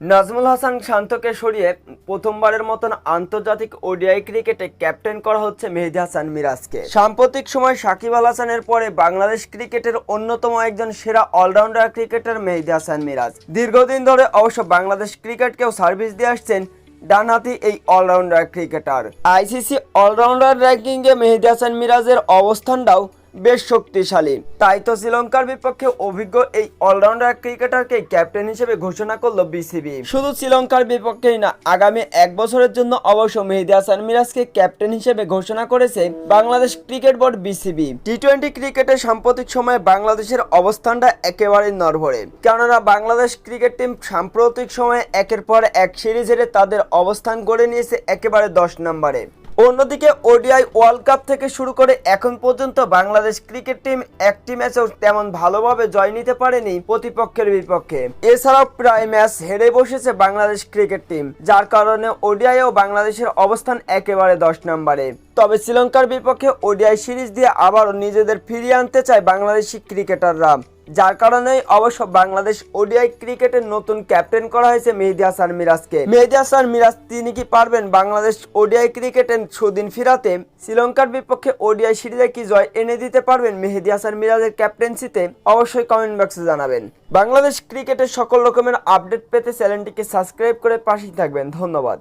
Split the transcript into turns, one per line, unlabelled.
নাজমুল হাসান শান্তকে সরিয়ে প্রথমবারের মতন আন্তর্জাতিক ওডিআই ক্রিকেটে ক্যাপ্টেন করা হচ্ছে মেহেদি হাসান মিরাজকে। সাম্প্রতিক সময় সাকিব আল হাসানের পরে বাংলাদেশ ক্রিকেটের অন্যতম একজন সেরা অলরাউন্ডার ক্রিকেটার মেহেদি হাসান মিরাজ। দীর্ঘদিন ধরে অবশ্য বাংলাদেশ ক্রিকেটকেও সার্ভিস দিয়ে আসছেন ডানহাতি এই অলরাউন্ডার ক্রিকেটার। আইসিসি অলরাউন্ডার র্যাঙ্কিংয়ে মেহেদি হাসান মিরাজের অবস্থানটাও বেশ শক্তিশালী। তাই তো শ্রীলঙ্কার বিপক্ষে অভিজ্ঞ এই অলরাউন্ডার ক্রিকেটারকে ক্যাপ্টেন হিসেবে ঘোষণা করল বিসিবি। শুধু শ্রীলঙ্কার বিপক্ষেই না, আগামী এক বছরের জন্য অবশ্য মেহেদি হাসান মিরাজকে ক্যাপ্টেন হিসেবে ঘোষণা করেছে Bangladesh cricket board BCB. T twenty ক্রিকেটে সাম্প্রতিক সময়ে বাংলাদেশের অবস্থানটা একেবারেই নড়বড়ে। কেননা বাংলাদেশ ক্রিকেট টিম সাম্প্রতিক সময়ে একের পর এক সিরিজ হেরে তাদের অবস্থান গড়ে নিয়েছে একেবারে দশ নম্বরে। অন্যদিকে ওডিআই ওয়ার্ল্ড কাপ থেকে শুরু করে এখন পর্যন্ত বাংলাদেশ ক্রিকেট টিম একটি ম্যাচেও তেমন ভালোভাবে জয় নিতে পারেনি প্রতিপক্ষের বিপক্ষে। এছাড়াও প্রায় ম্যাচ হেরে বসেছে বাংলাদেশ ক্রিকেট টিম, যার কারণে ওডিআইও বাংলাদেশের অবস্থান একেবারে দশ নম্বরে। তবে শ্রীলঙ্কার বিপক্ষে ওডিআই সিরিজ দিয়ে আবারও নিজেদের ফিরিয়ে আনতে চায় বাংলাদেশি ক্রিকেটাররা। যার কারণেই অবশ্য বাংলাদেশ ওডিআই ক্রিকেটের নতুন ক্যাপ্টেন করা হয়েছে মেহেদি হাসান মিরাজকে। মেহেদি হাসান মিরাজ, তিনি কি পারবেন বাংলাদেশ ওডিআই ক্রিকেটের সুদিন ফিরাতে? শ্রীলঙ্কার বিপক্ষে ওডিআই সিরিজে কি জয় এনে দিতে পারবেন মেহেদি হাসান মিরাজের ক্যাপ্টেন্সিতে? অবশ্যই কমেন্ট বক্সে জানাবেন। বাংলাদেশ ক্রিকেটের সকল রকমের আপডেট পেতে চ্যানেলটিকে সাবস্ক্রাইব করে পাশেই থাকবেন। ধন্যবাদ।